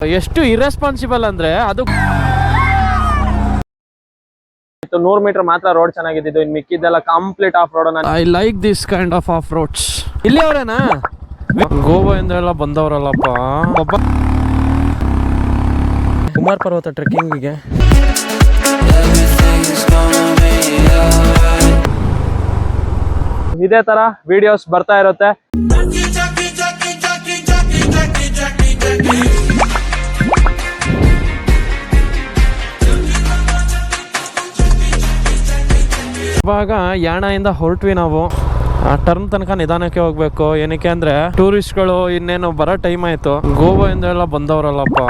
ಎಷ್ಟು ಇರೆಸ್ಪಾನ್ಸಿಬಲ್ ಅಂದ್ರೆ ಅದು ನೂರು ಮೀಟರ್ ಮಾತ್ರ ರೋಡ್ ಚೆನ್ನಾಗಿದ್ದು ಇನ್ ಮಿಕ್ಕಿದ್ದೆಲ್ಲ complete off road I like this kind of of roads ಇಲ್ಲಿ ಅವರೇನಾ? ಗೋವಾ ಎಲ್ಲ ಬಂದವರಲ್ಲಪ್ಪ. ಒಬ್ಬ ಕುಮಾರ್ ಪರ್ವತ ಟ್ರೆಕ್ಕಿಂಗಿಗೆ ಇದೇ ತರ ವಿಡಿಯೋಸ್ ಬರ್ತಾ ಇರುತ್ತೆ. ಇವಾಗ ಇಂದ ಹೊರಟ್ವಿ ನಾವು. ಆ ಟರ್ನ್ ತನಕ ನಿಧಾನಕ್ಕೆ ಹೋಗ್ಬೇಕು. ಏನಕ್ಕೆ ಅಂದ್ರೆ ಟೂರಿಸ್ಟ್ಗಳು ಇನ್ನೇನು ಬರೋ ಟೈಮ್ ಆಯ್ತು. ಗೋವಾದಿಂದ ಎಲ್ಲ ಬಂದವರಲ್ಲಪ್ಪ.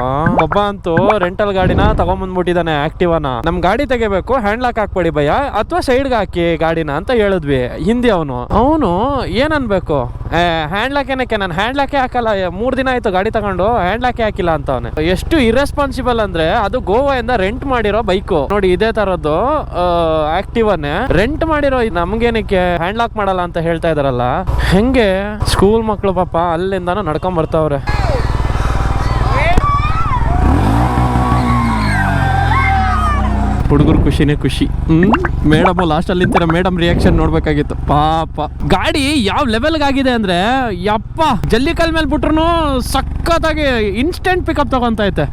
ಒಬ್ಬ ಅಂತೂ ರೆಂಟಲ್ ಗಾಡಿನ ತಗೊಂಬಂದ್ಬಿಟ್ಟಿದ್ದಾನೆ ಆಕ್ಟಿವಾನ ನಮ್ ಗಾಡಿ ತೆಗಿಬೇಕು ಹ್ಯಾಂಡ್ ಲಾಕ್ ಹಾಕ್ಬೇಡಿ ಭಯ, ಅಥವಾ ಸೈಡ್ಗೆ ಹಾಕಿ ಗಾಡಿನ ಅಂತ ಹೇಳಿದ್ವಿ. ಹಿಂದಿ ಅವನು. ಅವನು ಏನ್ ಅನ್ಬೇಕು? ಹ್ಯಾಂಡ್ ಲಾಕ್ ಏನಕ್ಕೆ? ನಾನು ಹ್ಯಾಂಡ್ ಲಾಕೆ ಹಾಕಲ್ಲ ಮೂರ್ ದಿನ ಆಯ್ತು ಗಾಡಿ ತಗೊಂಡು ಹ್ಯಾಂಡ್ ಲಾಕೆ ಹಾಕಿಲ್ಲ ಅಂತ ಅವನೇ. ಎಷ್ಟು ಇರೆಸ್ಪಾನ್ಸಿಬಲ್ ಅಂದ್ರೆ ಅದು ಗೋವಾದಿಂದ ರೆಂಟ್ ಮಾಡಿರೋ ಬೈಕು ನೋಡಿ, ಇದೇ ತರದ್ದು ಆಕ್ಟಿವನ್ನೇ ರೆಂಟ್ ಮಾಡಿರೋ ನಮ್ಗೆ ನಮ್ಗೇನಕ್ಕೆ? ಹ್ಯಾಂಡ್ ಲಾಕ್ ಮಾಡಲ್ಲ ಅಂತ ಹೇಳ್ತಾ ಇದಾರಲ್ಲ, ಹೆಂಗೆ ಸ್ಕೂಲ್ ಮಕ್ಕಳು ಪಾಪ ಅಲ್ಲಿಂದ ನಡ್ಕೊಂಡ್ ಬರ್ತಾವ್ರೆ. ಹುಡುಗರು ಖುಷಿನೇ ಖುಷಿ. ಹ್ಮ್? ಮೇಡಮ್ ಲಾಸ್ಟ್ ಅಲ್ಲಿ ನಿಂತಿರೋ ಮೇಡಮ್ ರಿಯಾಕ್ಷನ್ ನೋಡ್ಬೇಕಾಗಿತ್ತು. ಪಾಪ. ಗಾಡಿ ಯಾವ ಲೆವೆಲ್ಗೆ ಆಗಿದೆ ಅಂದ್ರೆ, ಯಪ್ಪ ಜಲ್ಲಿಕಲ್ ಮೇಲೆ ಬಿಟ್ರು ಸಖತ್ತಾಗಿ ಇನ್ಸ್ಟೆಂಟ್ ಪಿಕಪ್ ತಗೊಂತೈತೆ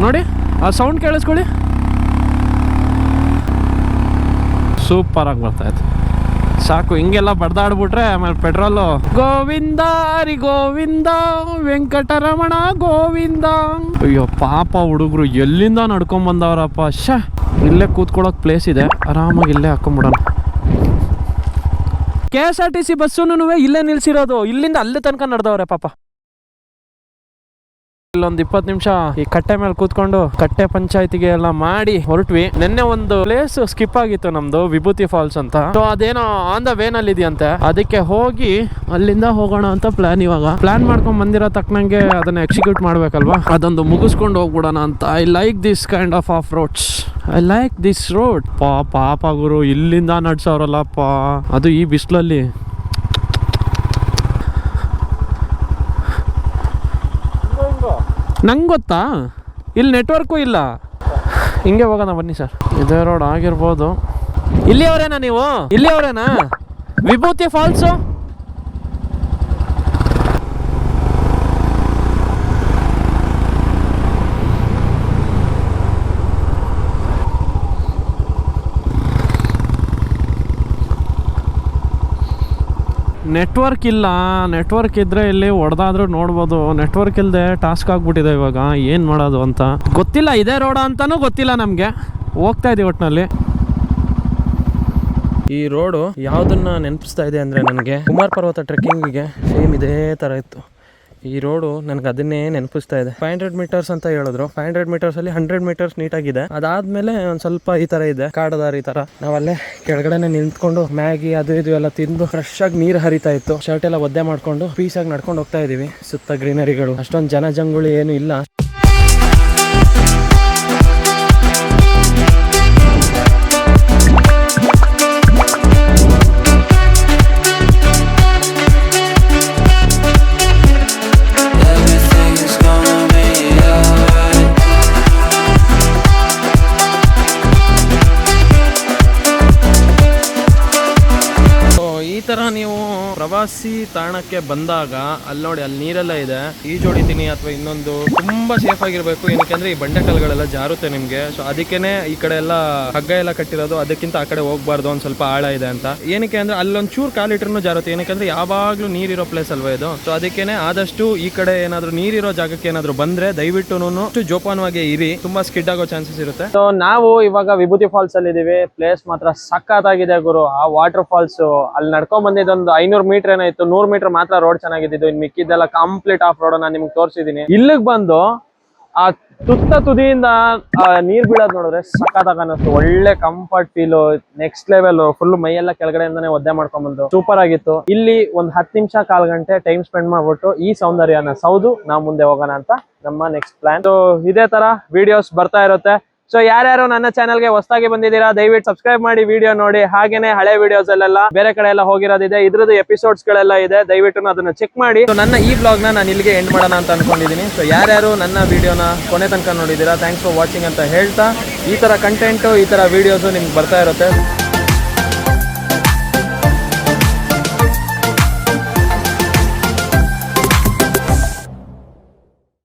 ನೋಡಿ, ಆ ಸೌಂಡ್ ಕೇಳಿಸ್ಕೊಳ್ಳಿ. ಸೂಪರ್ ಆಗಿ ಬರ್ತೈತೆ ಸಾಕು, ಹಿಂಗೆಲ್ಲ ಬಡ್ದಾಡ್ಬಿಟ್ರೆ ಆಮೇಲೆ ಪೆಟ್ರೋಲು. ಗೋವಿಂದ, ಹರಿ ಗೋವಿಂದ, ವೆಂಕಟರಮಣ ಗೋವಿಂದ. ಅಯ್ಯೋ, ಪಾಪ ಹುಡುಗರು, ಎಲ್ಲಿಂದ ನಡ್ಕೊಂಡ್ ಬಂದವರಪ್ಪ? ಶ, ಇಲ್ಲೇ ಕೂತ್ಕೊಳ್ಳೋಕೆ ಪ್ಲೇಸ್ ಇದೆ. ಆರಾಮಾಗಿ ಇಲ್ಲೇ ಹಾಕೊಂಡ್ಬಿಡೋಣ K S R T C bus ಇಲ್ಲೇ ನಿಲ್ಸಿರೋದು. ಇಲ್ಲಿಂದ ಅಲ್ಲೇ ತನಕ ನಡೆದವ್ರೆ ಪಾಪ. ಇಲ್ಲೊಂದ್ ಇಪ್ಪತ್ ನಿಮಿಷ. ಈ ಕಟ್ಟೆ ಮೇಲೆ ಕೂತ್ಕೊಂಡು ಕಟ್ಟೆ ಪಂಚಾಯತಿಗೆ ಎಲ್ಲ ಮಾಡಿ ಹೊರಟ್ವಿ. ನಿನ್ನೆ ಒಂದು ಪ್ಲೇಸ್ ಸ್ಕಿಪ್ ಆಗಿತ್ತು ನಮ್ದು, ವಿಭೂತಿ ಫಾಲ್ಸ್ ಅಂತ. ಸೊ ಅದೇನೋ ಆನ್ ದ ವೇನಲ್ಲಿ ಇದೆಯಂತೆ ಅದಕ್ಕೆ ಹೋಗಿ ಅಲ್ಲಿಂದ ಹೋಗೋಣ ಅಂತ ಪ್ಲಾನ್ ಇವಾಗ. ಪ್ಲಾನ್ ಮಾಡ್ಕೊಂಡ್ ಬಂದಿರೋ ತಕ್ಕನಂಗೆ ಅದನ್ನ ಎಕ್ಸಿಕ್ಯೂಟ್ ಮಾಡ್ಬೇಕಲ್ವಾ? ಅದೊಂದು ಮುಗಿಸ್ಕೊಂಡು ಹೋಗ್ಬಿಡೋಣ ಅಂತ. I like this kind of of roads I like this road ಪಾ ಪಾಪ ಗುರು, ಇಲ್ಲಿಂದ ನಡ್ಸೋರಲ್ಲಪ್ಪ. ಅದು ಈ ಬಿಸಿಲಲ್ಲಿ. ನಂಗೆ ಗೊತ್ತಾ? ಇಲ್ಲಿ ನೆಟ್ವರ್ಕು ಇಲ್ಲ. ಹಿಂಗೆ ಹೋಗೋಣ ಬನ್ನಿ ಸರ್. ಇದೇ ರೋಡ್ ಆಗಿರ್ಬೋದು. ಇಲ್ಲಿ ಅವರೇನಾ ನೀವು? ಇಲ್ಲಿ ಅವರೇನಾ ವಿಭೂತಿ ಫಾಲ್ಸು ನೆಟ್ವರ್ಕ್ ಇಲ್ಲ. ನೆಟ್ವರ್ಕ್ ಇದ್ರೆ ಇಲ್ಲಿ ಹೊಡೆದಾದ್ರೂ ನೋಡ್ಬೋದು. ನೆಟ್ವರ್ಕ್ ಇಲ್ಲದೆ ಟಾಸ್ಕ್ ಆಗ್ಬಿಟ್ಟಿದೆ ಇವಾಗ. ಏನು ಮಾಡೋದು ಅಂತ. ಗೊತ್ತಿಲ್ಲ, ಇದೇ ರೋಡ ಅಂತಲೂ ಗೊತ್ತಿಲ್ಲ ನಮಗೆ. ಹೋಗ್ತಾ ಇದ್ದೀವಿ ಒಟ್ಟಿನಲ್ಲಿ ಈ ರೋಡು ಯಾವುದನ್ನ ನೆನಪಿಸ್ತಾ ಇದೆ ಅಂದರೆ ನನಗೆ ಕುಮಾರ್ ಪರ್ವತ ಟ್ರೆಕ್ಕಿಂಗಿಗೆ ಸೇಮ್ ಇದೇ ಥರ ಇತ್ತು. ಈ ರೋಡು ನನಗೆ ಅದನ್ನೇ ನೆನಪಿಸ್ತಾ ಇದೆ. ಫೈವ್ ಹಂಡ್ರೆಡ್ ಮೀಟರ್ಸ್ ಅಂತ ಹೇಳಿದ್ರು. ಫೈವ್ ಹಂಡ್ರೆಡ್ ಮೀಟರ್ಸ್ ಅಲ್ಲಿ ಹಂಡ್ರೆಡ್ ಮೀಟರ್ಸ್ ನೀಟಾಗಿದೆ ಅದಾದ್ಮೇಲೆ ಒಂದ್ ಸ್ವಲ್ಪ ಈ ತರ ಇದೆ. ಕಾಡದಾರಿ ತರ. ನಾವಲ್ಲೇ ಕೆಳಗಡೆನೆ ನಿಂತ್ಕೊಂಡು ಮ್ಯಾಗಿ ಅದು ಇದು ಎಲ್ಲ ತಿಂದು ಫ್ರೆಶ್ ಆಗಿ ನೀರು ಹರಿತಾ ಇತ್ತು. ಶರ್ಟ್ ಎಲ್ಲ ಒದ್ದೆ ಮಾಡ್ಕೊಂಡು ಪೀಸ್ ಆಗಿ ನಡ್ಕೊಂಡು ಹೋಗ್ತಾ ಇದೀವಿ. ಸುತ್ತ ಗ್ರೀನರಿಗಳು ಅಷ್ಟೊಂದು ಜನ ಜಂಗುಳಿ ಏನು ಇಲ್ಲ. ಪ್ರವಾಸಿ ತಾಣಕ್ಕೆ ಬಂದಾಗ ಅಲ್ಲಿ ನೋಡಿ, ಅಲ್ಲಿ ನೀರೆಲ್ಲ ಇದೆ. ಈಜು ಹೊಡಿತೀನಿ ಅಥವಾ ಇನ್ನೊಂದು ತುಂಬಾ ಸೇಫ್ ಆಗಿರ್ಬೇಕು. ಏನಕ್ಕೆ ಅಂದ್ರೆ ಈ ಬಂಡೆ ಕಲ್ಗಳೆಲ್ಲ ಜಾರುತ್ತೆ ನಿಮ್ಗೆ. ಸೊ ಅದಕ್ಕೇನೆ ಈ ಕಡೆ ಎಲ್ಲ ಹಗ್ಗ ಎಲ್ಲ ಕಟ್ಟಿರೋದು. ಅದಕ್ಕಿಂತ ಆ ಕಡೆ ಹೋಗ್ಬಾರ್ದು, ಒಂದ್ ಸ್ವಲ್ಪ ಆಳ ಇದೆ ಅಂತ. ಏನಕ್ಕೆ ಅಂದ್ರೆ ಅಲ್ಲೊಂದ್ ಚೂರ್ ಕಾಲಿಟ್ರು ಜಾರುತ್ತೆ. ಏನಕ್ಕೆಂದ್ರೆ ಯಾವಾಗ್ಲೂ ನೀರಿರೋ ಪ್ಲೇಸ್ ಅಲ್ವಾ ಇದು? ಸೊ ಅದಕ್ಕೇನೆ ಆದಷ್ಟು ಈ ಕಡೆ ಏನಾದ್ರು ನೀರಿರೋ ಜಾಗಕ್ಕೆ ಏನಾದ್ರು ಬಂದ್ರೆ ದಯವಿಟ್ಟು ಜೋಪಾನವಾಗಿ ಇರಿ. ತುಂಬಾ ಸ್ಕಿಡ್ ಆಗೋ ಚಾನ್ಸಸ್ ಇರುತ್ತೆ. ಸೊ ನಾವು ಇವಾಗ ವಿಭೂತಿ ಫಾಲ್ಸ್ ಅಲ್ಲಿ ಇದೀವಿ ಪ್ಲೇಸ್ ಮಾತ್ರ ಸಕ್ಕತ್ತಾಗಿದೆ ಗುರು. ಆ ವಾಟರ್ ಫಾಲ್ಸ್ ಅಲ್ಲಿ ನಡ್ಕೊಂಡ್ ಬಂದಿದ್ದೊಂದು ಐನೂರು ಮೀಟರ್ ಏನೋ ಏನಾಯ್ತು? ನೂರ್ ಮೀಟರ್ ಮಾತ್ರ ರೋಡ್ ಚೆನ್ನಾಗಿದ್ದು ಇನ್ ಮಿಕ್ಕಿದ್ದೆಲ್ಲ ಕಂಪ್ಲೀಟ್ ಆಫ್ ರೋಡ್ ನಾನು ನಿಮ್ಗೆ ತೋರಿಸಿದೀನಿ. ಇಲ್ಲಿಗೆ ಬಂದು ಆ ತುತ್ತ ತುದಿಯಿಂದ ನೀರ್ ಬೀಳೋದ್ ನೋಡಿದ್ರೆ ಸಖತ್ತಾಗ ಅನ್ನಿಸ್ತು. ಒಳ್ಳೆ comfort feel next level full ಮೈಯೆಲ್ಲ ಕೆಳಗಡೆಯಿಂದಾನೆ ಒದ್ದೆ ಮಾಡ್ಕೊಂಡ್ ಬಂದು ಸೂಪರ್ ಆಗಿತ್ತು. ಇಲ್ಲಿ ಒಂದ್ ಹತ್ತು ನಿಮಿಷ ಕಾಲ್ ಗಂಟೆ ಟೈಮ್ ಸ್ಪೆಂಡ್ ಮಾಡ್ಬಿಟ್ಟು ಈ ಸೌಂದರ್ಯನ ಸೌದು, ನಾವು ಮುಂದೆ ಹೋಗೋಣ ಅಂತ ನಮ್ಮ ನೆಕ್ಸ್ಟ್ ಪ್ಲಾನ್ ಇದೇ ತರ ವಿಡಿಯೋಸ್ ಬರ್ತಾ ಇರುತ್ತೆ. ಸೊ ಯಾರ್ಯಾರು ನನ್ನ ಚಾನಲ್ಗೆ ಹೊಸದಾಗಿ ಬಂದಿದ್ದೀರಾ, ದಯವಿಟ್ಟು ಸಬ್ಸ್ಕ್ರೈಬ್ ಮಾಡಿ ವಿಡಿಯೋ ನೋಡಿ. ಹಾಗೇನೆ ಹಳೆ ವಿಡಿಯೋಸ್ ಅಲ್ಲೆಲ್ಲ ಬೇರೆ ಕಡೆ ಎಲ್ಲ ಹೋಗಿರೋದಿದೆ. ಇದ್ರದ್ದು ಎಪಿಸೋಡ್ಸ್ ಗಳೆಲ್ಲ ಇದೆ. ದಯವಿಟ್ಟು ಅದನ್ನ ಚೆಕ್ ಮಾಡಿ. ಸೊ ನನ್ನ ಈ ಬ್ಲಾಗ್ನ ನಾನು ಇಲ್ಲಿಗೆ ಎಂಡ್ ಮಾಡೋಣ ಅಂತ ಅನ್ಕೊಂಡಿದ್ದೀನಿ ಸೊ ಯಾರ್ಯಾರು ನನ್ನ ವಿಡಿಯೋನ ಕೊನೆ ತನಕ ನೋಡಿದ್ದೀರಾ ಥ್ಯಾಂಕ್ಸ್ ಫಾರ್ ವಾಚಿಂಗ್ ಅಂತ ಹೇಳ್ತಾ, ಈ ತರ ಕಂಟೆಂಟ್ ಈ ತರ ವಿಡಿಯೋಸ್ ನಿಮ್ಗೆ ಬರ್ತಾ ಇರುತ್ತೆ.